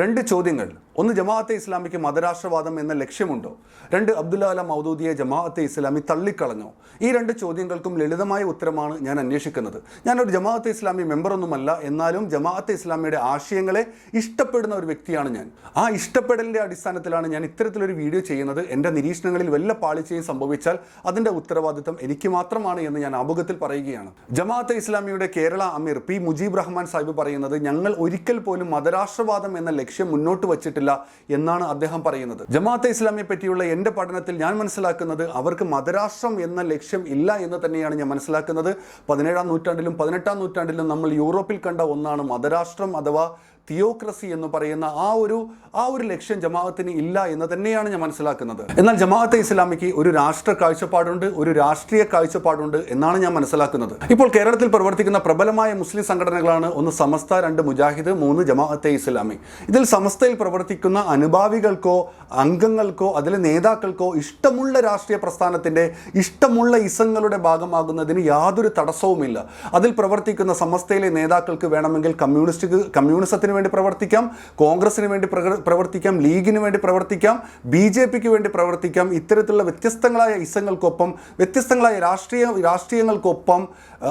രണ്ട് ചോദ്യങ്ങൾ. ഒന്ന് ജമാഅത്തെ ഇസ്ലാമിക്ക് മതരാഷ്ട്രവാദം എന്ന ലക്ഷ്യമുണ്ടോ? രണ്ട് അബ്ദുല്ല അല മൗദൂദിയെ ജമാഅത്തെ ഇസ്ലാമി തള്ളിക്കളഞ്ഞോ? ഈ രണ്ട് ചോദ്യങ്ങൾക്കും ലളിതമായ ഉത്തരമാണ് ഞാൻ അന്വേഷിക്കുന്നത്. ഞാനൊരു ജമാഅത്തെ ഇസ്ലാമി മെമ്പറൊന്നുമല്ല. എന്നാലും ജമാഅത്തെ ഇസ്ലാമിയുടെ ആശയങ്ങളെ ഇഷ്ടപ്പെടുന്ന ഒരു വ്യക്തിയാണ് ഞാൻ. ആ ഇഷ്ടപ്പെടലിന്റെ അടിസ്ഥാനത്തിലാണ് ഞാൻ ഇത്തരത്തിലൊരു വീഡിയോ ചെയ്യുന്നത്. എന്റെ നിരീക്ഷണങ്ങളിൽ വല്ല പാളിച്ചയും സംഭവിച്ചാൽ അതിന്റെ ഉത്തരവാദിത്തം എനിക്ക് മാത്രമാണ് എന്ന് ഞാൻ ആമുഖത്തിൽ പറയുകയാണ്. ജമാഅത്തെ ഇസ്ലാമിയുടെ കേരള അമീർ പി മുജീബ് റഹ്മാൻ സാഹിബ് പറയുന്നത് ഞങ്ങൾ ഒരിക്കൽ പോലും മതരാഷ്ട്രവാദം എന്ന ലക്ഷ്യം മുന്നോട്ട് വച്ചിട്ടില്ല എന്നാണ് അദ്ദേഹം പറയുന്നത്. ജമാഅത്തെ ഇസ്ലാമിയെ പറ്റിയുള്ള എന്റെ പഠനത്തിൽ ഞാൻ മനസ്സിലാക്കുന്നത് അവർക്ക് മതരാഷ്ട്രം എന്ന ലക്ഷ്യം ഇല്ല എന്ന് തന്നെയാണ് ഞാൻ മനസ്സിലാക്കുന്നത്. പതിനേഴാം നൂറ്റാണ്ടിലും പതിനെട്ടാം നൂറ്റാണ്ടിലും നമ്മൾ യൂറോപ്പിൽ കണ്ട ഒന്നാണ് മതരാഷ്ട്രം അഥവാ തിയോക്രസി എന്ന് പറയുന്ന ആ ഒരു ആ ഒരു ലക്ഷ്യം ജമാഅത്തിന് ഇല്ല എന്ന് തന്നെയാണ് ഞാൻ മനസ്സിലാക്കുന്നത്. എന്നാൽ ജമാഅത്തെ ഇസ്ലാമിക്ക് ഒരു രാഷ്ട്ര കാഴ്ചപ്പാടുണ്ട് ഒരു രാഷ്ട്രീയ കാഴ്ചപ്പാടുണ്ട് എന്നാണ് ഞാൻ മനസ്സിലാക്കുന്നത്. ഇപ്പോൾ കേരളത്തിൽ പ്രവർത്തിക്കുന്ന പ്രബലമായ മുസ്ലിം സംഘടനകളാണ് ഒന്ന് സമസ്ത രണ്ട് മുജാഹിദ് മൂന്ന് ജമാഅത്തെ ഇസ്ലാമി. ഇതിൽ സമസ്തയിൽ പ്രവർത്തിക്കുന്ന അനുഭാവികൾക്കോ അംഗങ്ങൾക്കോ അതിലെ നേതാക്കൾക്കോ ഇഷ്ടമുള്ള രാഷ്ട്രീയ പ്രസ്ഥാനത്തിന്റെ ഇഷ്ടമുള്ള ഇസങ്ങളുടെ ഭാഗമാകുന്നതിന് യാതൊരു തടസ്സവുമില്ല. അതിൽ പ്രവർത്തിക്കുന്ന സമസ്തയിലെ നേതാക്കൾക്ക് വേണമെങ്കിൽ കമ്മ്യൂണിസ്റ്റ് കമ്മ്യൂണിസത്തിന് വേണ്ടി പ്രവർത്തിക്കാം കോൺഗ്രസിന് വേണ്ടി പ്രവർത്തിക്കാം ലീഗിന് വേണ്ടി പ്രവർത്തിക്കാം ബി ജെ പിക്ക് വേണ്ടി പ്രവർത്തിക്കാം ഇത്തരത്തിലുള്ള വ്യത്യസ്തങ്ങളായ ഇസങ്ങൾക്കൊപ്പം വ്യത്യസ്തങ്ങളായ രാഷ്ട്രീയ രാഷ്ട്രീയങ്ങൾക്കൊപ്പം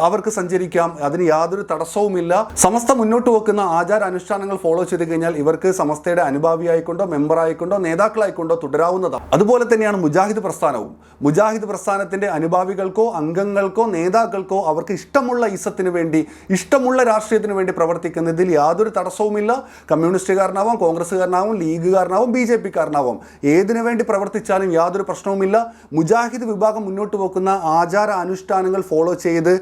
അവർക്ക് സഞ്ചരിക്കാം. അതിന് യാതൊരു തടസ്സവുമില്ല. സമസ്ത മുന്നോട്ട് വെക്കുന്ന ആചാര അനുഷ്ഠാനങ്ങൾ ഫോളോ ചെയ്ത് കഴിഞ്ഞാൽ ഇവർക്ക് സമസ്തയുടെ അനുഭാവിയായിക്കൊണ്ടോ മെമ്പറായിക്കൊണ്ടോ നേതാക്കളായിക്കൊണ്ടോ തുടരാവുന്നതാണ്. അതുപോലെ തന്നെയാണ് മുജാഹിദ് പ്രസ്ഥാനവും. മുജാഹിദ് പ്രസ്ഥാനത്തിന്റെ അനുഭാവികൾക്കോ അംഗങ്ങൾക്കോ നേതാക്കൾക്കോ അവർക്ക് ഇഷ്ടമുള്ള ഇസത്തിന് വേണ്ടി ഇഷ്ടമുള്ള രാഷ്ട്രീയത്തിന് വേണ്ടി പ്രവർത്തിക്കുന്നതിൽ യാതൊരു തടസ്സവുമില്ല കമ്മ്യൂണിസ്റ്റുകാരനാവാം കോൺഗ്രസ്സുകാരനാവും ലീഗുകാരനാവും ബി ജെ പിക്കാരനാവും. ഏതിനു വേണ്ടി പ്രവർത്തിച്ചാലും യാതൊരു പ്രശ്നവുമില്ല. മുജാഹിദ് വിഭാഗം മുന്നോട്ട് വെക്കുന്ന ആചാര അനുഷ്ഠാനങ്ങൾ ഫോളോ ചെയ്ത്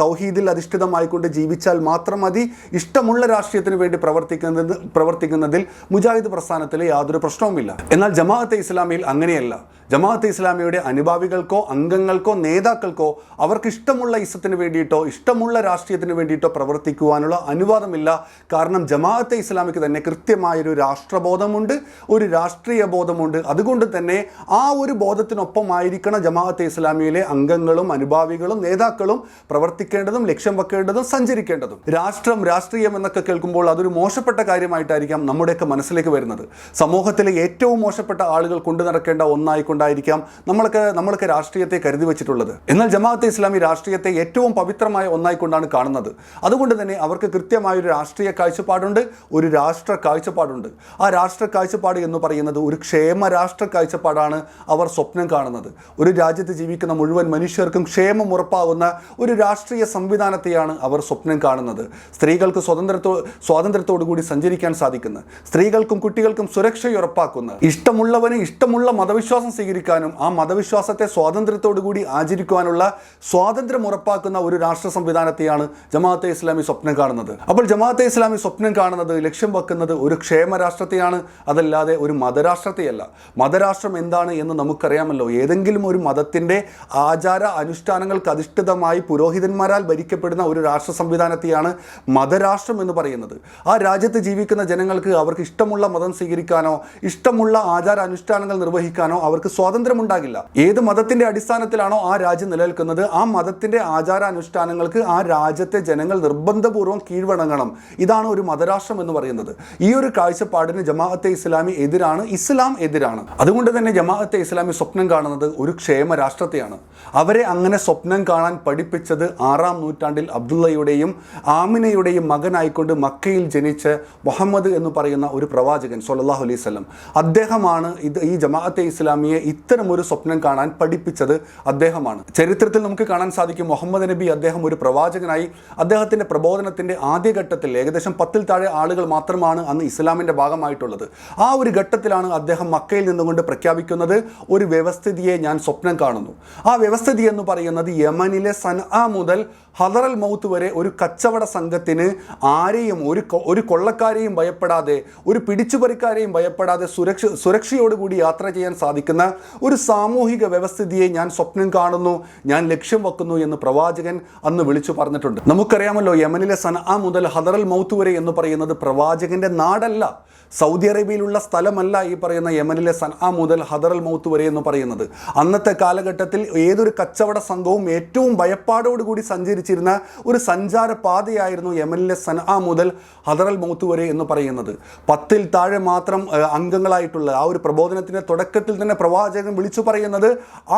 തൗഹീദിൽ അധിഷ്ഠിതമായിക്കൊണ്ട് ജീവിച്ചാൽ മാത്രം മതി. ഇഷ്ടമുള്ള രാഷ്ട്രീയത്തിന് വേണ്ടി പ്രവർത്തിക്കുന്നത് പ്രവർത്തിക്കുന്നതിൽ മുജാഹിദ് പ്രസ്ഥാനത്തിൽ യാതൊരു പ്രശ്നവുമില്ല. എന്നാൽ ജമാഅത്തെ ഇസ്ലാമിയിൽ അങ്ങനെയല്ല. ജമാഅത്തെ ഇസ്ലാമിയുടെ അനുഭാവികൾക്കോ അംഗങ്ങൾക്കോ നേതാക്കൾക്കോ അവർക്ക് ഇഷ്ടമുള്ള ഇസത്തിന് വേണ്ടിയിട്ടോ ഇഷ്ടമുള്ള രാഷ്ട്രീയത്തിന് വേണ്ടിയിട്ടോ പ്രവർത്തിക്കുവാനുള്ള അനുവാദമില്ല. കാരണം ജമാഅത്തെ ഇസ്ലാമിക്ക് തന്നെ കൃത്യമായൊരു രാഷ്ട്രബോധമുണ്ട് ഒരു രാഷ്ട്രീയ ബോധമുണ്ട്. അതുകൊണ്ട് തന്നെ ആ ഒരു ബോധത്തിനൊപ്പമായിരിക്കണം ജമാഅത്തെ ഇസ്ലാമിയിലെ അംഗങ്ങളും അനുഭാവികളും നേതാക്കളും പ്രവർത്തിക്കേണ്ടതും ലക്ഷ്യം വെക്കേണ്ടതും സഞ്ചരിക്കേണ്ടതും. രാഷ്ട്രം രാഷ്ട്രീയം എന്നൊക്കെ കേൾക്കുമ്പോൾ അതൊരു മോശപ്പെട്ട കാര്യമായിട്ടായിരിക്കാം നമ്മുടെയൊക്കെ മനസ്സിലേക്ക് വരുന്നത്. സമൂഹത്തിലെ ഏറ്റവും മോശപ്പെട്ട ആളുകൾ കൊണ്ടു നടക്കേണ്ട ഒന്നായിക്കൊണ്ടായിരിക്കാം നമ്മളൊക്കെ നമ്മളൊക്കെ രാഷ്ട്രീയത്തെ കരുതി വെച്ചിട്ടുള്ളത്. എന്നാൽ ജമാഅത്തെ ഇസ്ലാമി രാഷ്ട്രീയത്തെ ഏറ്റവും പവിത്രമായ ഒന്നായിക്കൊണ്ടാണ് കാണുന്നത്. അതുകൊണ്ട് തന്നെ അവർക്ക് കൃത്യമായ ഒരു രാഷ്ട്രീയ കാഴ്ചപ്പാടുണ്ട് ഒരു രാഷ്ട്ര കാഴ്ചപ്പാടുണ്ട്. ആ രാഷ്ട്ര കാഴ്ചപ്പാട് എന്ന് പറയുന്നത് ഒരു ക്ഷേമ രാഷ്ട്ര കാഴ്ചപ്പാടാണ് അവർ സ്വപ്നം കാണുന്നത്. ഒരു രാജ്യത്ത് ജീവിക്കുന്ന മുഴുവൻ മനുഷ്യർക്കും ക്ഷേമം ഉറപ്പാവുന്ന ഒരു രാഷ്ട്രീയ സംവിധാനത്തെയാണ് അവർ സ്വപ്നം കാണുന്നത്. സ്ത്രീകൾക്ക് സ്വതന്ത്രത്തോ സ്വാതന്ത്ര്യത്തോടു കൂടി സഞ്ചരിക്കാൻ സാധിക്കുന്ന. സ്ത്രീകൾക്കും കുട്ടികൾക്കും സുരക്ഷയുറപ്പാക്കുന്നു ഇഷ്ടമുള്ളവന് ഇഷ്ടമുള്ള മതവിശ്വാസം സ്വീകരിക്കാനും ആ മതവിശ്വാസത്തെ സ്വാതന്ത്ര്യത്തോടു കൂടി ആചരിക്കുവാനുള്ള സ്വാതന്ത്ര്യം ഉറപ്പാക്കുന്ന ഒരു രാഷ്ട്ര സംവിധാനത്തെയാണ് ജമാഅത്തെ ഇസ്ലാമി സ്വപ്നം കാണുന്നത്. അപ്പോൾ ജമാഅത്തെ ഇസ്ലാമി സ്വപ്നം കാണുന്നത് ലക്ഷ്യം വെക്കുന്നത് ഒരു ക്ഷേമ രാഷ്ട്രത്തെയാണ് അതല്ലാതെ ഒരു മതരാഷ്ട്രത്തെയല്ല. മതരാഷ്ട്രം എന്താണ് എന്ന് നമുക്കറിയാമല്ലോ. ഏതെങ്കിലും ഒരു മതത്തിന്റെ ആചാര അനുഷ്ഠാനങ്ങൾക്ക് അധിഷ്ഠിതമായി പുരോഹിതന്മാരാൽ ഭരിക്കപ്പെടുന്ന ഒരു രാഷ്ട്ര സംവിധാനത്തെയാണ് മതരാഷ്ട്രം എന്ന് പറയുന്നത്. ആ രാജ്യത്ത് ജീവിക്കുന്ന ജനങ്ങൾക്ക് അവർക്ക് ഇഷ്ടമുള്ള മതം സ്വീകരിക്കാനോ ഇഷ്ടമുള്ള ആചാര അനുഷ്ഠാനങ്ങൾ നിർവഹിക്കാനോ അവർക്ക് സ്വാതന്ത്ര്യമുണ്ടാകില്ല. ഏത് മതത്തിന്റെ അടിസ്ഥാനത്തിലാണോ ആ രാജ്യം നിലനിൽക്കുന്നത് ആ മതത്തിന്റെ ആചാര അനുഷ്ഠാനങ്ങൾക്ക് ആ രാജ്യത്തെ ജനങ്ങൾ നിർബന്ധപൂർവം കീഴ്വണങ്ങണം. ഇതാണ് ഒരു മതരാഷ്ട്രം എന്ന് പറയുന്നത്. ഈ ഒരു കാഴ്ചപ്പാടിന് ജമാഅത്തെ ഇസ്ലാമി എതിരാണ് ഇസ്ലാം എതിരാണ്. അതുകൊണ്ട് തന്നെ ജമാഅത്തെ ഇസ്ലാമി സ്വപ്നം കാണുന്നത് ഒരു ക്ഷേമ രാഷ്ട്രത്തെയാണ്. അവരെ അങ്ങനെ സ്വപ്നം കാണാൻ പഠിപ്പിച്ചത് ആറാം നൂറ്റാണ്ടിൽ അബ്ദുള്ളയുടെയും ആമിനയുടെയും മകനായിക്കൊണ്ട് മക്കയിൽ ജനിച്ച മുഹമ്മദ് എന്ന് പറയുന്ന ഒരു പ്രവാചകൻ സൊല്ലാഹു അലൈഹി വസല്ലം. അദ്ദേഹമാണ് ഇത് ഈ ജമാഅത്തെ ഇസ്ലാമിയെ ഇത്തരം ഒരു സ്വപ്നം കാണാൻ പഠിപ്പിച്ചത് അദ്ദേഹമാണ്. ചരിത്രത്തിൽ നമുക്ക് കാണാൻ സാധിക്കും മുഹമ്മദ് നബി അദ്ദേഹം ഒരു പ്രവാചകനായി. അദ്ദേഹത്തിന്റെ പ്രബോധനത്തിന്റെ ആദ്യഘട്ടത്തിൽ ഏകദേശം പത്തിൽ താഴെ ആളുകൾ മാത്രമാണ് അന്ന് ഇസ്ലാമിന്റെ ഭാഗമായിട്ടുള്ളത്. ആ ഒരു ഘട്ടത്തിലാണ് അദ്ദേഹം മക്കയിൽ നിന്നുകൊണ്ട് പ്രഖ്യാപിക്കുന്നത് ഒരു വ്യവസ്ഥിതിയെ ഞാൻ സ്വപ്നം കാണുന്നു. ആ വ്യവസ്ഥിതി എന്ന് പറയുന്നത് യമനിലെ സൻആ മുതൽ ഹദറൽ മൗത്ത് വരെ ഒരു കച്ചവട സംഘത്തിന് ആരെയും ഒരു ഒരു കൊള്ളക്കാരെയും ഭയപ്പെടാതെ ഒരു പിടിച്ചുപറിക്കാരെയും ഭയപ്പെടാതെ സുരക്ഷ സുരക്ഷയോടുകൂടി യാത്ര ചെയ്യാൻ സാധിക്കുന്ന ഒരു സാമൂഹിക വ്യവസ്ഥിതിയെ ഞാൻ സ്വപ്നം കാണുന്നു ഞാൻ ലക്ഷ്യം വെക്കുന്നു എന്ന് പ്രവാചകൻ അന്ന് വിളിച്ചു പറഞ്ഞിട്ടുണ്ട്. നമുക്കറിയാമല്ലോ യമനിലെ സൻആ മുതൽ ഹദറൽ മൗത്ത് വരെ എന്ന് പറയുന്നത് പ്രവാചകന്റെ നാടല്ല. സൗദി അറേബ്യയിലുള്ള സ്ഥലമല്ല ഈ പറയുന്ന യമനിലെ സൻആ മുതൽ ഹദറൽ മൗത്ത് വരെ എന്ന് പറയുന്നത്. അന്നത്തെ കാലഘട്ടത്തിൽ ഏതൊരു കച്ചവട സംഘവും ഏറ്റവും ഭയപ്പാടോടുകൂടി സഞ്ചരിച്ചിരുന്ന ഒരു സഞ്ചാര പാതയായിരുന്നു യമനിലെ സൻആ മുതൽ ഹദറൽ മൗത്ത് വരെ എന്ന് പറയുന്നത്. പത്തിൽ താഴെ മാത്രം അംഗങ്ങളായിട്ടുള്ള ആ ഒരു പ്രബോധനത്തിന്റെ തുടക്കത്തിൽ തന്നെ പ്രവാചകൻ വിളിച്ചു പറയുന്നത്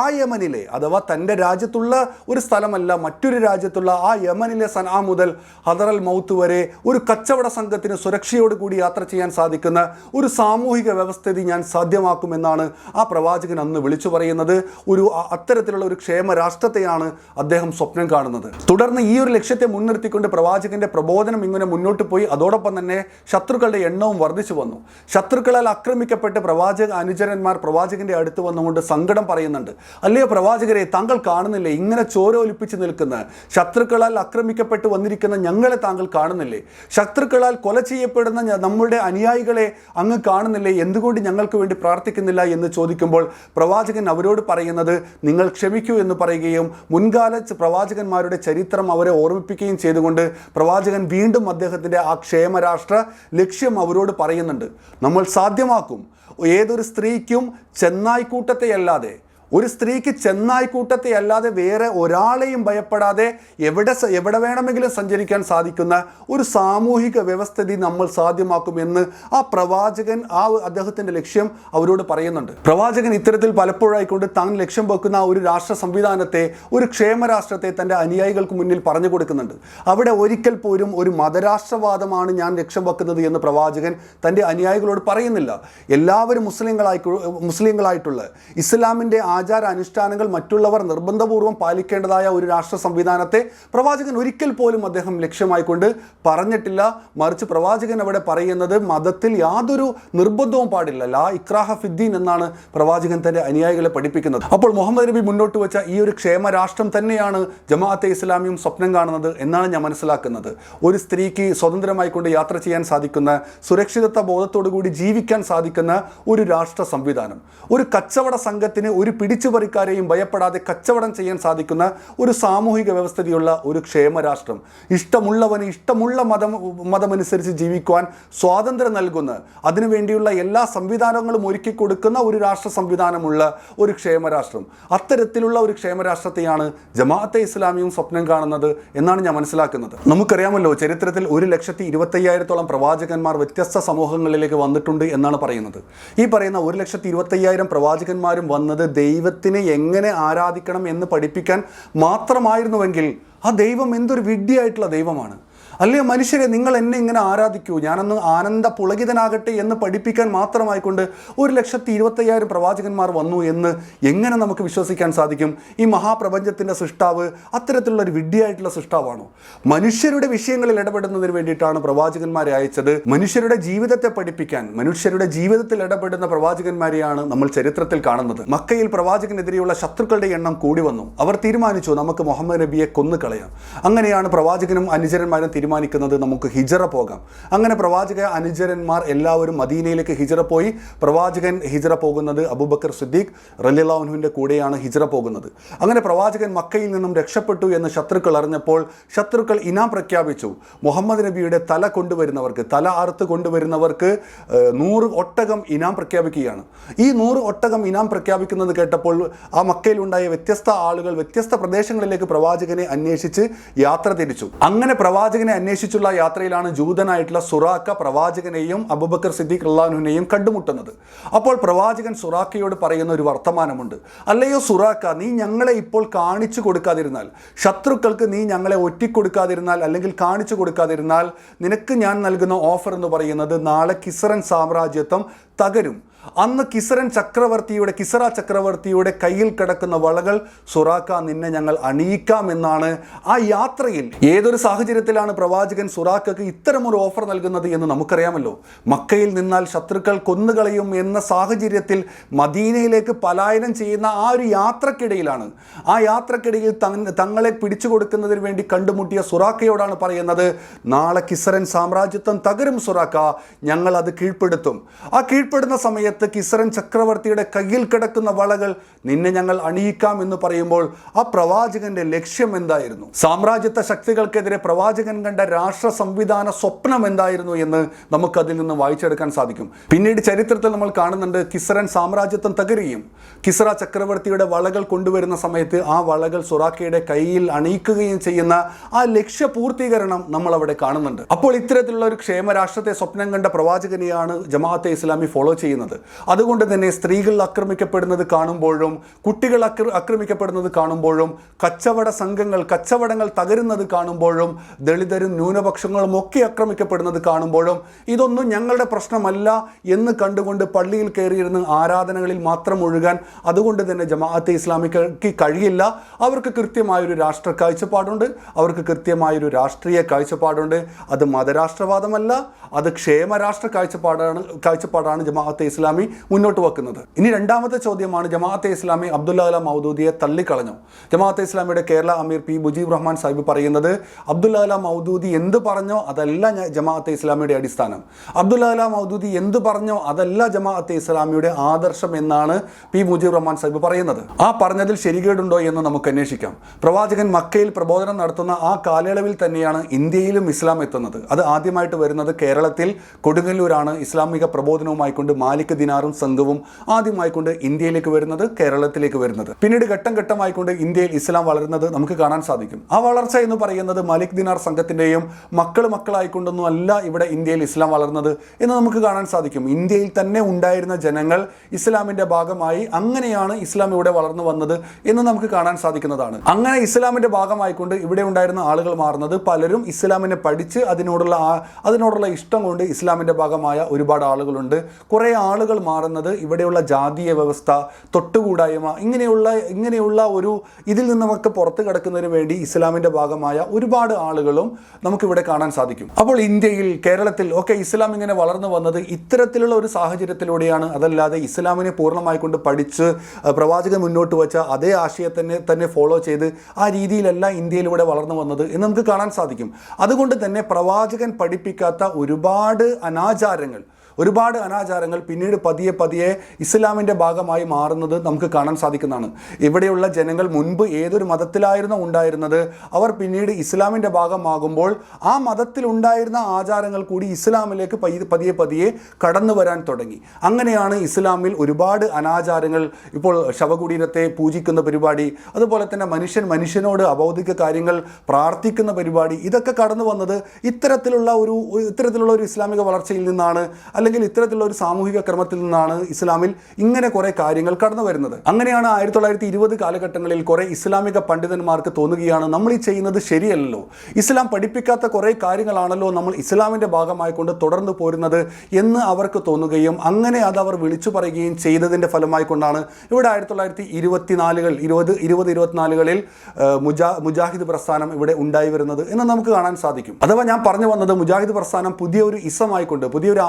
ആ യമനിലെ അഥവാ തന്റെ രാജ്യത്തുള്ള ഒരു സ്ഥലമല്ല മറ്റൊരു രാജ്യത്തുള്ള ആ യമനിലെ സൻആ മുതൽ ഹദറൽ മൗത്ത് വരെ ഒരു കച്ചവട സംഘത്തിന് സുരക്ഷയോടുകൂടി യാത്ര ചെയ്യാൻ സാധിക്കുന്ന ഒരു സാമൂഹിക വ്യവസ്ഥിതി ഞാൻ സാധ്യമാക്കുമെന്നാണ് ആ പ്രവാചകൻ അന്ന് വിളിച്ചു പറയുന്നത്. ഒരു അത്തരത്തിലുള്ള ഒരു ക്ഷേമ രാഷ്ട്രത്തെയാണ് അദ്ദേഹം സ്വപ്നം കാണുന്നത്. തുടർന്ന് ഈ ഒരു ലക്ഷ്യത്തെ മുൻനിർത്തിക്കൊണ്ട് പ്രവാചകന്റെ പ്രബോധനം ഇങ്ങനെ മുന്നോട്ട് പോയി. അതോടൊപ്പം തന്നെ ശത്രുക്കളുടെ എണ്ണവും വർദ്ധിച്ചു വന്നു. ശത്രുക്കളാൽ ആക്രമിക്കപ്പെട്ട് പ്രവാചക അനുചരന്മാർ പ്രവാചകന്റെ അടുത്ത് വന്നുകൊണ്ട് സങ്കടം പറയുന്നുണ്ട്. അല്ലയോ പ്രവാചകരെ താങ്കൾ കാണുന്നില്ലേ? ഇങ്ങനെ ചോര ഒലിപ്പിച്ച് നിൽക്കുന്ന ശത്രുക്കളാൽ ആക്രമിക്കപ്പെട്ട് വന്നിരിക്കുന്ന ഞങ്ങളെ താങ്കൾ കാണുന്നില്ലേ? ശത്രുക്കളാൽ കൊല ചെയ്യപ്പെടുന്ന നമ്മുടെ നമ്മുടെ അനുയായികളെ അങ്ങ് കാണുന്നില്ലേ? എന്തുകൊണ്ട് ഞങ്ങൾക്ക് വേണ്ടി പ്രാർത്ഥിക്കുന്നില്ല എന്ന് ചോദിക്കുമ്പോൾ പ്രവാചകൻ അവരോട് പറയുന്നത് നിങ്ങൾ ക്ഷമിക്കൂ എന്ന് പറയുകയും മുൻകാല പ്രവാചകന്മാരുടെ ചരിത്രം അവരെ ഓർമ്മിപ്പിക്കുകയും ചെയ്തുകൊണ്ട് പ്രവാചകൻ വീണ്ടും അദ്ദേഹത്തിന്റെ ആ ക്ഷേമരാഷ്ട്ര ലക്ഷ്യം അവരോട് പറയുന്നുണ്ട്. നമ്മൾ സാധ്യമാക്കും. ഏതൊരു സ്ത്രീക്കും ചെന്നായിക്കൂട്ടത്തെ അല്ലാതെ ഒരു സ്ത്രീക്ക് ചെന്നായിക്കൂട്ടത്തെ അല്ലാതെ വേറെ ഒരാളെയും ഭയപ്പെടാതെ എവിടെ എവിടെ വേണമെങ്കിലും സഞ്ചരിക്കാൻ സാധിക്കുന്ന ഒരു സാമൂഹിക വ്യവസ്ഥിതി നമ്മൾ സാധ്യമാക്കുമെന്ന് ആ പ്രവാചകൻ ആ അദ്ദേഹത്തിന്റെ ലക്ഷ്യം അവരോട് പറയുന്നുണ്ട്. പ്രവാചകൻ ഇത്തരത്തിൽ പലപ്പോഴായിക്കൊണ്ട് താൻ ലക്ഷ്യം വെക്കുന്ന ഒരു രാഷ്ട്ര സംവിധാനത്തെ ഒരു ക്ഷേമരാഷ്ട്രത്തെ തന്റെ അനുയായികൾക്ക് മുന്നിൽ പറഞ്ഞു കൊടുക്കുന്നുണ്ട്. അവിടെ ഒരിക്കൽ പോലും ഒരു മതരാഷ്ട്രവാദമാണ് ഞാൻ ലക്ഷ്യം വെക്കുന്നത് എന്ന് പ്രവാചകൻ തന്റെ അനുയായികളോട് പറയുന്നില്ല. എല്ലാവരും മുസ്ലിങ്ങളായി മുസ്ലിങ്ങളായിട്ടുള്ള ഇസ്ലാമിന്റെ ആചാര അനുഷ്ഠാനങ്ങൾ മറ്റുള്ളവർ നിർബന്ധപൂർവം പാലിക്കേണ്ടതായ ഒരു രാഷ്ട്ര സംവിധാനത്തെ പ്രവാചകൻ ഒരിക്കൽ പോലും അദ്ദേഹം ലക്ഷ്യമായിക്കൊണ്ട് പറഞ്ഞിട്ടില്ല. മറിച്ച് പ്രവാചകൻ അവിടെ പറയുന്നത് മതത്തിൽ യാതൊരു നിർബന്ധവും പാടില്ല. ലാ ഇക്രാഹ ഫിദ്ദീൻ എന്നാണ് പ്രവാചകൻ തന്റെ അനുയായികളെ പഠിപ്പിക്കുന്നത്. അപ്പോൾ മുഹമ്മദ് നബി മുന്നോട്ട് വെച്ച ഈ ഒരു ക്ഷേമ രാഷ്ട്രം തന്നെയാണ് ജമാഅത്തെ ഇസ്ലാമിയും സ്വപ്നം കാണുന്നത് എന്നാണ് ഞാൻ മനസ്സിലാക്കുന്നത്. ഒരു സ്ത്രീക്ക് സ്വതന്ത്രമായി കൊണ്ട് യാത്ര ചെയ്യാൻ സാധിക്കുന്ന സുരക്ഷിതത്വ ബോധത്തോടു കൂടി ജീവിക്കാൻ സാധിക്കുന്ന ഒരു രാഷ്ട്ര സംവിധാനം. ഒരു കച്ചവട സംഘത്തിന് ഒരു പിടിച്ചുപറിക്കാരെയും ഭയപ്പെടാതെ കച്ചവടം ചെയ്യാൻ സാധിക്കുന്ന ഒരു സാമൂഹിക വ്യവസ്ഥതയുള്ള ഒരു ക്ഷേമരാഷ്ട്രം. ഇഷ്ടമുള്ളവന് ഇഷ്ടമുള്ള മതം മതമനുസരിച്ച് ജീവിക്കുവാൻ സ്വാതന്ത്ര്യം നൽകുന്ന അതിനുവേണ്ടിയുള്ള എല്ലാ സംവിധാനങ്ങളും ഒരുക്കി കൊടുക്കുന്ന ഒരു രാഷ്ട്ര സംവിധാനമുള്ള ഒരു ക്ഷേമരാഷ്ട്രം. അത്തരത്തിലുള്ള ഒരു ക്ഷേമരാഷ്ട്രത്തെയാണ് ജമാഅത്തെ ഇസ്ലാമിയും സ്വപ്നം കാണുന്നത് എന്നാണ് ഞാൻ മനസ്സിലാക്കുന്നത്. നമുക്കറിയാമല്ലോ ചരിത്രത്തിൽ ഒരു ലക്ഷത്തി ഇരുപത്തയ്യായിരത്തോളം പ്രവാചകന്മാർ വ്യത്യസ്ത സമൂഹങ്ങളിലേക്ക് വന്നിട്ടുണ്ട് എന്നാണ് പറയുന്നത്. ഈ പറയുന്ന ഒരു ലക്ഷത്തി ഇരുപത്തയ്യായിരം പ്രവാചകന്മാരും വന്നത് ദൈവത്തിനെ എങ്ങനെ ആരാധിക്കണം എന്ന് പഠിപ്പിക്കാൻ മാത്രമായിരുന്നുവെങ്കിൽ ആ ദൈവം എന്തൊരു വിഡ്ഢിയായിട്ടുള്ള ദൈവമാണ്. അല്ലയോ മനുഷ്യരെ നിങ്ങൾ എന്നെ ഇങ്ങനെ ആരാധിക്കൂ? ഞാനൊന്ന് ആനന്ദ പുളകിതനാകട്ടെ എന്ന് പഠിപ്പിക്കാൻ മാത്രമായിക്കൊണ്ട് ഒരു ലക്ഷത്തി ഇരുപത്തയ്യായിരം പ്രവാചകന്മാർ വന്നു എന്ന് എങ്ങനെ നമുക്ക് വിശ്വസിക്കാൻ സാധിക്കും? ഈ മഹാപ്രപഞ്ചത്തിന്റെ സൃഷ്ടാവ് അത്തരത്തിലുള്ള ഒരു വിഡ്ഢിയായിട്ടുള്ള സൃഷ്ടാവാണോ? മനുഷ്യരുടെ വിഷയങ്ങളിൽ ഇടപെടുന്നതിന് വേണ്ടിയിട്ടാണ് പ്രവാചകന്മാരെ അയച്ചത്. മനുഷ്യരുടെ ജീവിതത്തെ പഠിപ്പിക്കാൻ മനുഷ്യരുടെ ജീവിതത്തിൽ ഇടപെടുന്ന പ്രവാചകന്മാരെയാണ് നമ്മൾ ചരിത്രത്തിൽ കാണുന്നത്. മക്കയിൽ പ്രവാചകനെതിരെയുള്ള ശത്രുക്കളുടെ എണ്ണം കൂടി വന്നു. അവർ തീരുമാനിച്ചു നമുക്ക് മുഹമ്മദ് നബിയെ കൊന്നു കളയാം അങ്ങനെയാണ് പ്രവാചകനും അനുചരന്മാരും തീരുമാനിക്കുന്നത് നമുക്ക് ഹിജറ പോകാം. അങ്ങനെ പ്രവാചക അനുചരന്മാർ എല്ലാവരും മദീനയിലേക്ക് ഹിജറ പോയി. പ്രവാചകൻ ഹിജറ പോകുന്നത് അബൂബക്കർ സിദ്ദീഖ് റലിലാഹുവിന്റെ കൂടെയാണ് ഹിജറ പോകുന്നത്. അങ്ങനെ പ്രവാചകൻ മക്കയിൽ നിന്നും രക്ഷപ്പെട്ടു എന്ന് ശത്രുക്കൾ അറിഞ്ഞപ്പോൾ ശത്രുക്കൾ ഇനാം പ്രഖ്യാപിച്ചു. മുഹമ്മദ് നബിയുടെ തല കൊണ്ടുവരുന്നവർക്ക് തല അറുത്ത് കൊണ്ടുവരുന്നവർക്ക് നൂറ് ഒട്ടകം ഇനാം പ്രഖ്യാപിക്കുകയാണ്. ഈ നൂറ് ഒട്ടകം ഇനാം പ്രഖ്യാപിക്കുന്നത് കേട്ടപ്പോൾ ആ മക്കയിലുണ്ടായ വ്യത്യസ്ത ആളുകൾ വ്യത്യസ്ത പ്രദേശങ്ങളിലേക്ക് പ്രവാചകനെ അന്വേഷിച്ച് യാത്ര തിരിച്ചു. അങ്ങനെ പ്രവാചകനെ അന്വേഷിച്ചുള്ള യാത്രയിലാണ് ജൂതനായിട്ടുള്ള സുറാക്ക പ്രവാചകനെയും അബുബക്കർ സിദ്ദീഖ് അള്ളാഹുവിനെയും കണ്ടുമുട്ടുന്നത്. അപ്പോൾ പ്രവാചകൻ സുറാക്കയോട് പറയുന്ന ഒരു വർത്തമാനമുണ്ട്. അല്ലയോ സുറാക്ക നീ ഞങ്ങളെ ഇപ്പോൾ കാണിച്ചു കൊടുക്കാതിരുന്നാൽ ശത്രുക്കൾക്ക് നീ ഞങ്ങളെ ഒറ്റിക്കൊടുക്കാതിരുന്നാൽ അല്ലെങ്കിൽ കാണിച്ചു കൊടുക്കാതിരുന്നാൽ നിനക്ക് ഞാൻ നൽകുന്ന ഓഫർ എന്ന് പറയുന്നത് നാളെ കിസറൻ സാമ്രാജ്യത്വം തകരും. അന്ന് കിസരൻ ചക്രവർത്തിയുടെ കിസറ ചക്രവർത്തിയുടെ കയ്യിൽ കിടക്കുന്ന വളകൾ സുറാക്ക നിന്നെ ഞങ്ങൾ അണിയിക്കാം എന്നാണ് ആ യാത്രയിൽ ഏതൊരു സാഹചര്യത്തിലാണ് പ്രവാചകൻ സുറാക്കക്ക് ഇത്തരമൊരു ഓഫർ നൽകുന്നത് എന്ന് നമുക്കറിയാമല്ലോ. മക്കയിൽ നിന്നാൽ ശത്രുക്കൾ കൊന്നുകളയും എന്ന സാഹചര്യത്തിൽ മദീനയിലേക്ക് പലായനം ചെയ്യുന്ന ആ ഒരു യാത്രക്കിടയിലാണ്. ആ യാത്രക്കിടയിൽ തങ്ങളെ പിടിച്ചു കൊടുക്കുന്നതിന് വേണ്ടി കണ്ടുമുട്ടിയ സുറാക്കയോടാണ് പറയുന്നത് നാളെ കിസറൻ സാമ്രാജ്യത്വം തകരും സുറാക്ക ഞങ്ങൾ അത് കീഴ്പ്പെടുത്തും. ആ കീഴ്പ്പെടുന്ന സമയത്ത് കാലത്ത് കിസറൻ ചക്രവർത്തിയുടെ കയ്യിൽ കിടക്കുന്ന വളകൾ നിന്നെ ഞങ്ങൾ അണിയിക്കാം എന്ന് പറയുമ്പോൾ ആ പ്രവാചകന്റെ ലക്ഷ്യം എന്തായിരുന്നു? സാമ്രാജ്യത്വ ശക്തികൾക്കെതിരെ പ്രവാചകൻ കണ്ട രാഷ്ട്ര സംവിധാന സ്വപ്നം എന്തായിരുന്നു എന്ന് നമുക്കതിൽ നിന്ന് വായിച്ചെടുക്കാൻ സാധിക്കും. പിന്നീട് ചരിത്രത്തിൽ നമ്മൾ കാണുന്നുണ്ട് കിസറൻ സാമ്രാജ്യത്വം തകരുകയും കിസറ ചക്രവർത്തിയുടെ വളകൾ കൊണ്ടുവരുന്ന സമയത്ത് ആ വളകൾ സുറാക്കയുടെ കയ്യിൽ അണിയിക്കുകയും ചെയ്യുന്ന ആ ലക്ഷ്യ പൂർത്തീകരണം നമ്മൾ അവിടെ കാണുന്നുണ്ട്. അപ്പോൾ ഇത്തരത്തിലുള്ള ഒരു ക്ഷേമരാഷ്ട്രത്തെ സ്വപ്നം കണ്ട പ്രവാചകനെയാണ് ജമാഅത്തെ ഇസ്ലാമി ഫോളോ ചെയ്യുന്നത്. അതുകൊണ്ട് തന്നെ സ്ത്രീകൾ ആക്രമിക്കപ്പെടുന്നത് കാണുമ്പോഴും കുട്ടികൾ ആക്ര- ആക്രമിക്കപ്പെടുന്നത് കാണുമ്പോഴും കച്ചവട സംഘങ്ങൾ കച്ചവടങ്ങൾ തകരുന്നത് കാണുമ്പോഴും ദളിതരും ന്യൂനപക്ഷങ്ങളും ഒക്കെ ആക്രമിക്കപ്പെടുന്നത് കാണുമ്പോഴും ഇതൊന്നും ഞങ്ങളുടെ പ്രശ്നമല്ല എന്ന് കണ്ടുകൊണ്ട് പള്ളിയിൽ കയറിയിരുന്ന് ആരാധനകളിൽ മാത്രം ഒഴുകാൻ അതുകൊണ്ട് തന്നെ ജമാഅത്തെ ഇസ്ലാമിക്ക് കഴിയില്ല. അവർക്ക് കൃത്യമായൊരു രാഷ്ട്ര കാഴ്ചപ്പാടുണ്ട്. അവർക്ക് കൃത്യമായൊരു രാഷ്ട്രീയ കാഴ്ചപ്പാടുണ്ട്. അത് മതരാഷ്ട്രവാദമല്ല. അത് ക്ഷേമരാഷ്ട്ര കാഴ്ചപ്പാടാണ് കാഴ്ചപ്പാടാണ് ജമാഅത്തെ ഇസ്ലാമി മുന്നോട്ട് വെക്കുന്നത്. ഇനി രണ്ടാമത്തെ ചോദ്യമാണ് ജമാഅത്തെ ഇസ്ലാമി അബ്ദുല്ല കലാം മൗദൂദിയെ തള്ളിക്കളഞ്ഞു. ജമാഅത്തെ ഇസ്ലാമിയുടെ കേരള അമീർ പി മുജീബ് റഹ്മാൻ സാഹിബ് പറയുന്നത് അബ്ദുല്ല കലാം മൗദൂദി എന്ത് പറഞ്ഞോ അതല്ല ജമാഅത്തെ ഇസ്ലാമിയുടെ അടിസ്ഥാനം. അബ്ദുല്ല കലാം മൗദൂദി എന്ത് പറഞ്ഞോ അതല്ല ജമാഅത്തെ ഇസ്ലാമിയുടെ ആദർശം എന്നാണ് പി മുജീബ് റഹ്മാൻ സാഹിബ് പറയുന്നത്. ആ പറഞ്ഞതിൽ ശരികേടുണ്ടോ എന്ന് നമുക്ക് അന്വേഷിക്കാം. പ്രവാചകൻ മക്കയിൽ പ്രബോധനം നടത്തുന്ന ആ കാലയളവിൽ തന്നെയാണ് ഇന്ത്യയിലും ഇസ്ലാം എത്തുന്നത്. അത് ആദ്യമായിട്ട് വരുന്നത് കേരളത്തിൽ കൊടുങ്ങല്ലൂരാണ് ഇസ്ലാമിക പ്രബോധനവുമായി കൊണ്ട് മാലിക് ദിനാറും സംഘവും ആദ്യമായിക്കൊണ്ട് ഇന്ത്യയിലേക്ക് വരുന്നത് കേരളത്തിലേക്ക് വരുന്നത്. പിന്നീട് ഘട്ടം ഘട്ടമായിക്കൊണ്ട് ഇന്ത്യയിൽ ഇസ്ലാം വളരുന്നത് നമുക്ക് കാണാൻ സാധിക്കും. ആ വളർച്ച എന്ന് പറയുന്നത് മലിക് ദിനാർ സംഘത്തിന്റെയും മക്കൾ മക്കളായിക്കൊണ്ടൊന്നും അല്ല ഇവിടെ ഇന്ത്യയിൽ ഇസ്ലാം വളർന്നത് എന്ന് നമുക്ക് കാണാൻ സാധിക്കും. ഇന്ത്യയിൽ തന്നെ ഉണ്ടായിരുന്ന ജനങ്ങൾ ഇസ്ലാമിന്റെ ഭാഗമായി അങ്ങനെയാണ് ഇസ്ലാം ഇവിടെ വളർന്നു വന്നത് എന്ന് നമുക്ക് കാണാൻ സാധിക്കുന്നതാണ്. അങ്ങനെ ഇസ്ലാമിന്റെ ഭാഗമായിക്കൊണ്ട് ഇവിടെ ഉണ്ടായിരുന്ന ആളുകൾ മാറുന്നത് പലരും ഇസ്ലാമിനെ പഠിച്ച് അതിനോടുള്ള അതിനോടുള്ള ഇഷ്ടം കൊണ്ട് ഇസ്ലാമിന്റെ ഭാഗമായ ഒരുപാട് ആളുകളുണ്ട്. കുറേ ആളുകൾ മാറുന്നത് ഇവിടെയുള്ള ജാതീയ വ്യവസ്ഥ തൊട്ടുകൂടായ്മ ഇങ്ങനെയുള്ള ഇങ്ങനെയുള്ള ഒരു ഇതിൽ നിന്നുമൊക്കെ പുറത്ത് കിടക്കുന്നതിന് വേണ്ടി ഇസ്ലാമിന്റെ ഭാഗമായ ഒരുപാട് ആളുകളും നമുക്കിവിടെ കാണാൻ സാധിക്കും. അപ്പോൾ ഇന്ത്യയിൽ കേരളത്തിൽ ഒക്കെ ഇസ്ലാം ഇങ്ങനെ വളർന്നു വന്നത് ഇത്തരത്തിലുള്ള ഒരു സാഹചര്യത്തിലൂടെയാണ്. അതല്ലാതെ ഇസ്ലാമിനെ പൂർണമായി കൊണ്ട് പഠിച്ച് പ്രവാചകൻ മുന്നോട്ട് വെച്ച അതേ ആശയത്തിനെ തന്നെ ഫോളോ ചെയ്ത് ആ രീതിയിലല്ല ഇന്ത്യയിലൂടെ വളർന്നു വന്നത് എന്ന് നമുക്ക് കാണാൻ സാധിക്കും. അതുകൊണ്ട് തന്നെ പ്രവാചകൻ പഠിപ്പിക്കാത്ത ഒരുപാട് അനാചാരങ്ങൾ ഒരുപാട് അനാചാരങ്ങൾ പിന്നീട് പതിയെ പതിയെ ഇസ്ലാമിന്റെ ഭാഗമായി മാറുന്നത് നമുക്ക് കാണാൻ സാധിക്കുന്നതാണ്. ഇവിടെയുള്ള ജനങ്ങൾ മുൻപ് ഏതൊരു മതത്തിലായിരുന്നു ഉണ്ടായിരുന്നത് അവർ പിന്നീട് ഇസ്ലാമിന്റെ ഭാഗമാകുമ്പോൾ ആ മതത്തിൽ ഉണ്ടായിരുന്ന ആചാരങ്ങൾ കൂടി ഇസ്ലാമിലേക്ക് പതിയെ പതിയെ കടന്നു വരാൻ തുടങ്ങി. അങ്ങനെയാണ് ഇസ്ലാമിൽ ഒരുപാട് അനാചാരങ്ങൾ ഇപ്പോൾ ശവകുടീരത്തെ പൂജിക്കുന്ന പരിപാടി അതുപോലെ തന്നെ മനുഷ്യൻ മനുഷ്യനോട് അബൗദിക കാര്യങ്ങൾ പ്രാർത്ഥിക്കുന്ന പരിപാടി ഇതൊക്കെ കടന്നു വന്നത് ഇത്തരത്തിലുള്ള ഒരു ഇത്തരത്തിലുള്ള ഒരു ഇസ്ലാമിക വളർച്ചയിൽ നിന്നാണ്. അല്ലെങ്കിൽ ഇത്തരത്തിലുള്ള ഒരു സാമൂഹിക ക്രമത്തിൽ നിന്നാണ് ഇസ്ലാമിൽ ഇങ്ങനെ കുറേ കാര്യങ്ങൾ കടന്നു വരുന്നത്. അങ്ങനെയാണ് ആയിരത്തി തൊള്ളായിരത്തി ഇരുപത് കാലഘട്ടങ്ങളിൽ കുറേ ഇസ്ലാമിക പണ്ഡിതന്മാർക്ക് തോന്നുകയാണ് നമ്മൾ ഈ ചെയ്യുന്നത് ശരിയല്ലല്ലോ. ഇസ്ലാം പഠിപ്പിക്കാത്ത കുറേ കാര്യങ്ങളാണല്ലോ നമ്മൾ ഇസ്ലാമിന്റെ ഭാഗമായിക്കൊണ്ട് തുടർന്ന് പോരുന്നത് എന്ന് അവർക്ക് തോന്നുകയും അങ്ങനെ അത് അവർ വിളിച്ചു പറയുകയും ചെയ്തതിന്റെ ഫലമായി കൊണ്ടാണ് ഇവിടെ ആയിരത്തി തൊള്ളായിരത്തി ഇരുപത്തിനാലുകൾ ഇരുപത് ഇരുപത് ഇരുപത്തിനാലുകളിൽ മുജാ മുജാഹിദ് പ്രസ്ഥാനം ഇവിടെ ഉണ്ടായി വരുന്നത് എന്ന് നമുക്ക് കാണാൻ സാധിക്കും. അഥവാ ഞാൻ പറഞ്ഞു വന്നത് മുജാഹിദ് പ്രസ്ഥാനം പുതിയൊരു ഇസമായിക്കൊണ്ട് പുതിയൊരു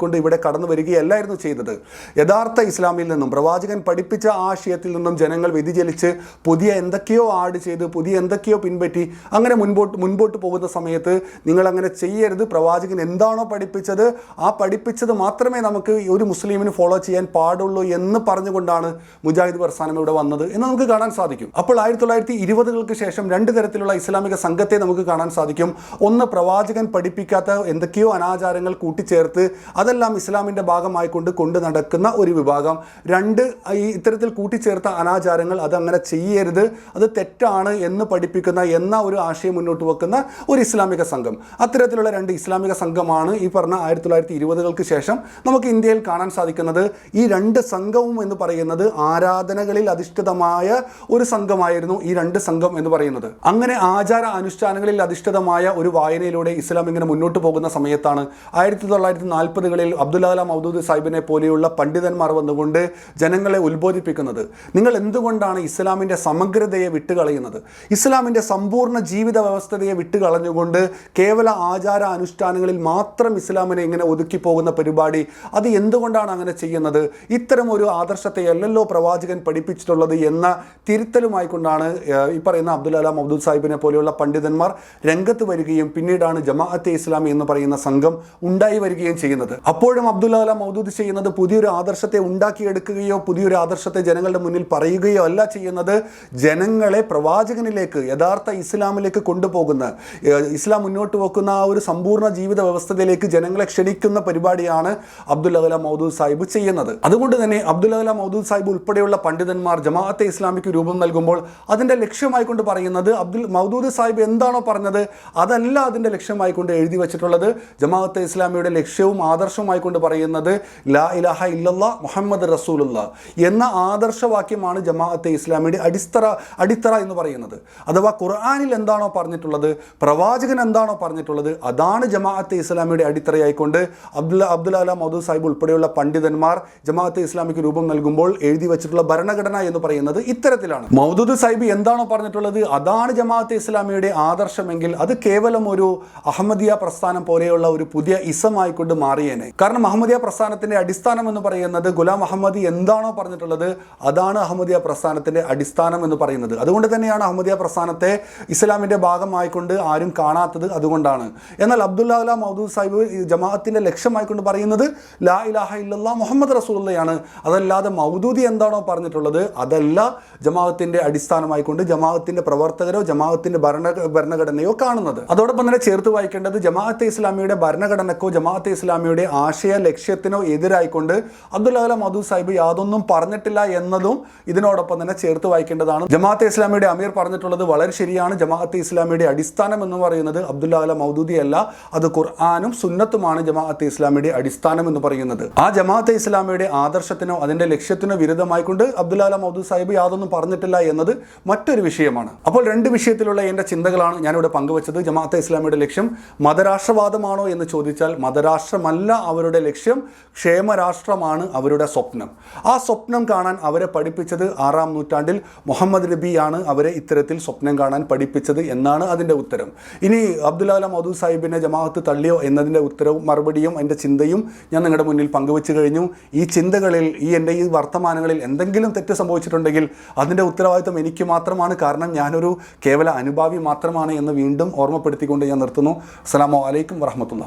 ആദർശമായിക്കൊണ്ട് ഇവിടെ കടന്നു വരികയല്ലായിരുന്നു ചെയ്തത്. യഥാർത്ഥ ഇസ്ലാമിൽ നിന്നും പ്രവാചകൻ പഠിപ്പിച്ച ആശയത്തിൽ നിന്നും ജനങ്ങൾ വ്യതിചലിച്ച് പുതിയ എന്തൊക്കെയോ ആഡ് ചെയ്ത് പുതിയ എന്തൊക്കെയോ പിൻപറ്റി അങ്ങനെ മുൻപോട്ട് മുൻപോട്ട് പോകുന്ന സമയത്ത് നിങ്ങൾ അങ്ങനെ ചെയ്യരുത്. പ്രവാചകൻ എന്താണോ പഠിപ്പിച്ചത് ആ പഠിപ്പിച്ചത് മാത്രമേ നമുക്ക് ഒരു മുസ്ലിമിന് ഫോളോ ചെയ്യാൻ പാടുള്ളൂ എന്ന് പറഞ്ഞുകൊണ്ടാണ് മുജാഹിദ് പ്രസ്ഥാനം ഇവിടെ വന്നത് എന്ന് നമുക്ക് കാണാൻ സാധിക്കും. അപ്പോൾ ആയിരത്തി തൊള്ളായിരത്തി ഇരുപതുകൾക്ക് ശേഷം രണ്ട് തരത്തിലുള്ള ഇസ്ലാമിക സംഘത്തെ നമുക്ക് കാണാൻ സാധിക്കും. ഒന്ന് പ്രവാചകൻ പഠിപ്പിക്കാത്ത എന്തൊക്കെയോ അനാചാരങ്ങൾ കൂട്ടിച്ചേർത്ത് അതെല്ലാം ഇസ്ലാമിന്റെ ഭാഗമായിക്കൊണ്ട് കൊണ്ട് നടക്കുന്ന ഒരു വിഭാഗം. രണ്ട് ഈ ഇത്തരത്തിൽ കൂട്ടിച്ചേർത്ത അനാചാരങ്ങൾ അതങ്ങനെ ചെയ്യരുത് അത് തെറ്റാണ് എന്ന് പഠിപ്പിക്കുന്ന എന്ന ഒരു ആശയം മുന്നോട്ട് വെക്കുന്ന ഒരു ഇസ്ലാമിക സംഘം. അത്തരത്തിലുള്ള രണ്ട് ഇസ്ലാമിക സംഘമാണ് ഈ പറഞ്ഞ ആയിരത്തി തൊള്ളായിരത്തി ഇരുപതുകൾക്ക് ശേഷം നമുക്ക് ഇന്ത്യയിൽ കാണാൻ സാധിക്കുന്നത്. ഈ രണ്ട് സംഘവും എന്ന് പറയുന്നത് ആരാധനകളിൽ അധിഷ്ഠിതമായ ഒരു സംഘമായിരുന്നു ഈ രണ്ട് സംഘം എന്ന് പറയുന്നത്. അങ്ങനെ ആചാര അനുഷ്ഠാനങ്ങളിൽ അധിഷ്ഠിതമായ ഒരു വായനയിലൂടെ ഇസ്ലാം ഇങ്ങനെ മുന്നോട്ട് പോകുന്ന സമയത്താണ് ആയിരത്തി തൊള്ളായിരത്തി നാൽപ്പതുകളിൽ അബ്ദുല്ലാല മൗദൂദ് സാഹിബിനെ പോലെയുള്ള പണ്ഡിതന്മാർ വന്നുകൊണ്ട് ജനങ്ങളെ ഉത്ബോധിപ്പിക്കുന്നത്. നിങ്ങൾ എന്തുകൊണ്ടാണ് ഇസ്ലാമിന്റെ സമഗ്രതയെ വിട്ടുകളയുന്നത്? ഇസ്ലാമിന്റെ സമ്പൂർണ ജീവിത വ്യവസ്ഥതയെ വിട്ടുകളഞ്ഞുകൊണ്ട് കേവല ആചാര അനുഷ്ഠാനങ്ങളിൽ മാത്രം ഇസ്ലാമിനെ ഇങ്ങനെ ഒതുക്കി പോകുന്ന പരിപാടി അത് എന്തുകൊണ്ടാണ് അങ്ങനെ ചെയ്യുന്നത്? ഇത്തരം ഒരു ആദർശത്തെ അല്ലല്ലോ പ്രവാചകൻ പഠിപ്പിച്ചിട്ടുള്ളത് എന്ന തിരുത്തലുമായി കൊണ്ടാണ് ഈ പറയുന്ന അബ്ദുൽ മൗദൂദ് സാഹിബിനെ പോലെയുള്ള പണ്ഡിതന്മാർ രംഗത്ത് വരികയും പിന്നീടാണ് ജമാഅത്തെ ഇസ്ലാമി എന്ന് പറയുന്ന സംഘം ഉണ്ടായി വരികയും ചെയ്യുന്നത്. അപ്പോഴും അബ്ദുല്ല കലാം മൗദൂദ് ചെയ്യുന്നത് പുതിയൊരു ആദർശത്തെ ഉണ്ടാക്കിയെടുക്കുകയോ പുതിയൊരു ആദർശത്തെ ജനങ്ങളുടെ മുന്നിൽ പറയുകയോ അല്ല ചെയ്യുന്നത് ജനങ്ങളെ പ്രവാചകനിലേക്ക് യഥാർത്ഥ ഇസ്ലാമിലേക്ക് കൊണ്ടുപോകുന്ന ഇസ്ലാം മുന്നോട്ട് വെക്കുന്ന ആ ഒരു സമ്പൂർണ ജീവിത വ്യവസ്ഥയിലേക്ക് ജനങ്ങളെ ക്ഷണിക്കുന്ന പരിപാടിയാണ് അബ്ദുല്ല കലാം മൗദൂദ് സാഹിബ് ചെയ്യുന്നത്. അതുകൊണ്ട് തന്നെ അബ്ദുല്ല കലാം മൗദൂദ് സാഹിബ് ഉൾപ്പെടെയുള്ള പണ്ഡിതന്മാർ ജമാഅത്തെ ഇസ്ലാമിക്ക് രൂപം നൽകുമ്പോൾ അതിന്റെ ലക്ഷ്യമായി കൊണ്ട് പറയുന്നത് അബ്ദുൽ മൗദൂദ് സാഹിബ് എന്താണോ പറഞ്ഞത് അതല്ല അതിന്റെ ലക്ഷ്യമായി കൊണ്ട് എഴുതി വെച്ചിട്ടുള്ളത്. ജമാഅത്തെ ഇസ്ലാമിയുടെ ലക്ഷ്യവും ആദർശവുമായി കൊണ്ട് പറയുന്നത് ലാ ഇലാഹ ഇല്ലല്ല മുഹമ്മദ് റസൂലുള്ള എന്ന ആദർശവാക്യമാണ് ജമാഅത്തെ ഇസ്ലാമിയുടെ അടിത്തറ അടിത്തറ എന്ന് പറയുന്നത്. അഥവാ ഖുർആാനിൽ എന്താണോ പറഞ്ഞിട്ടുള്ളത് പ്രവാചകൻ എന്താണോ പറഞ്ഞിട്ടുള്ളത് അതാണ് ജമാഅത്തെ ഇസ്ലാമിയുടെ അടിത്തറയായിക്കൊണ്ട് അബ്ദുല്ല അല മൗദൂദ് സാഹിബ് ഉൾപ്പെടെയുള്ള പണ്ഡിതന്മാർ ജമാഅത്തെ ഇസ്ലാമിക്ക് രൂപം നൽകുമ്പോൾ എഴുതി വെച്ചിട്ടുള്ള ഭരണഘടന എന്ന് പറയുന്നത് ഇത്തരത്തിലാണ്. മൗദൂദ് സാഹിബ് എന്താണോ പറഞ്ഞിട്ടുള്ളത് അതാണ് ജമാഅത്തെ ഇസ്ലാമിയുടെ ആദർശമെങ്കിൽ അത് കേവലം ഒരു അഹമ്മദിയ പ്രസ്ഥാനം പോലെയുള്ള ഒരു പുതിയ ഇസമായിക്കൊണ്ട് മാറിയേനെ. കാരണം അഹമ്മദിയ പ്രസ്ഥാനത്തിന്റെ അടിസ്ഥാനം എന്ന് പറയുന്നത് ഗുലാം അഹമ്മദി എന്താണോ പറഞ്ഞിട്ടുള്ളത് അതാണ് അഹമ്മദിയ പ്രസ്ഥാനത്തിന്റെ അടിസ്ഥാനം എന്ന് പറയുന്നത്. അതുകൊണ്ട് തന്നെയാണ് അഹമ്മദിയ പ്രസ്ഥാനത്തെ ഇസ്ലാമിന്റെ ഭാഗമായിക്കൊണ്ട് ആരും കാണാത്തത് അതുകൊണ്ടാണ്. എന്നാൽ അബ്ദുല്ല അല മൗദൂദ് സാഹിബ് ജമാഅത്തിന്റെ ലക്ഷ്യമായിക്കൊണ്ട് പറയുന്നത് ലാ ഇലാഹ ഇല്ലാ മുഹമ്മദ് റസൂള്ളയാണ് അതല്ലാതെ മൗദൂദി എന്താണോ പറഞ്ഞിട്ടുള്ളത് അതല്ല ജമാഅത്തിന്റെ അടിസ്ഥാനമായിക്കൊണ്ട് ജമാഅത്തിന്റെ പ്രവർത്തകരോ ജമാഅത്തിന്റെ ഭരണ ഭരണഘടനയോ കാണുന്നത്. അതോടൊപ്പം തന്നെ ചേർത്ത് വായിക്കേണ്ടത് ജമാഅത്തെ ഇസ്ലാമിയുടെ ഭരണഘടനക്കോ ജമാഅത്തെ ഇസ്ലാമിയുടെ ആശയ ലക്ഷ്യത്തിനോ എതിരായിക്കൊണ്ട് അബ്ദുൽ അബ്ദുല്ല മധു സാഹിബ് യാതൊന്നും പറഞ്ഞിട്ടില്ല എന്നതും ഇതിനോടൊപ്പം തന്നെ ചേർത്ത് വായിക്കേണ്ടതാണ്. ജമാഅത്തെ ഇസ്ലാമിയുടെ അമീർ പറഞ്ഞിട്ടുള്ളത് വളരെ ശരിയാണ്. ജമാഅത്തെ ഇസ്ലാമിയുടെ അടിസ്ഥാനം എന്ന് പറയുന്നത് അബ്ദുല്ല മൗദൂദി അല്ല അത് ഖുർആാനും സുന്നത്തുമാണ് ജമാഅത്തെ ഇസ്ലാമിയുടെ അടിസ്ഥാനം എന്ന് പറയുന്നത്. ആ ജമാഅത്തെ ഇസ്ലാമിയുടെ ആദർശത്തിനോ അതിന്റെ ലക്ഷ്യത്തിനോ വിരുദ്ധമായിക്കൊണ്ട് അബ്ദുല്ല മൗദൂദ് സാഹിബ് യാതൊന്നും പറഞ്ഞിട്ടില്ല എന്നത് മറ്റൊരു വിഷയമാണ്. അപ്പോൾ രണ്ട് വിഷയത്തിലുള്ള എന്റെ ചിന്തകളാണ് ഞാനിവിടെ പങ്കുവച്ചത്. ജമാഅത്തെ ഇസ്ലാമിയുടെ ലക്ഷ്യം മതരാഷ്ട്രവാദമാണോ എന്ന് ചോദിച്ചാൽ മതരാഷ്ട്രമല്ല അവരുടെ ലക്ഷ്യം ക്ഷേമരാഷ്ട്രമാണ് അവരുടെ സ്വപ്നം. ആ സ്വപ്നം കാണാൻ അവരെ പഠിപ്പിച്ചത് ആറാം നൂറ്റാണ്ടിൽ മുഹമ്മദ് നബിയാണ് അവരെ ഇത്തരത്തിൽ സ്വപ്നം കാണാൻ പഠിപ്പിച്ചത് എന്നാണ് അതിന്റെ ഉത്തരം. ഇനി അബ്ദുല്ല മധു സാഹിബിനെ ജമാഅത്ത് തള്ളിയോ എന്നതിന്റെ ഉത്തരവും മറുപടിയും എന്റെ ചിന്തയും ഞാൻ നിങ്ങളുടെ മുന്നിൽ പങ്കുവെച്ച് കഴിഞ്ഞു. ഈ ചിന്തകളിൽ ഈ എന്റെ ഈ വർത്തമാനങ്ങളിൽ എന്തെങ്കിലും തെറ്റ് സംഭവിച്ചിട്ടുണ്ടെങ്കിൽ അതിന്റെ ഉത്തരവാദിത്വം എനിക്ക് മാത്രമാണ്. കാരണം ഞാനൊരു കേവല അനുഭാവി മാത്രമാണ് എന്ന് വീണ്ടും ഓർമ്മപ്പെടുത്തിക്കൊണ്ട് ഞാൻ നിർത്തുന്നു. അസ്സാം വലൈക്കും വറഹമത്തുള്ള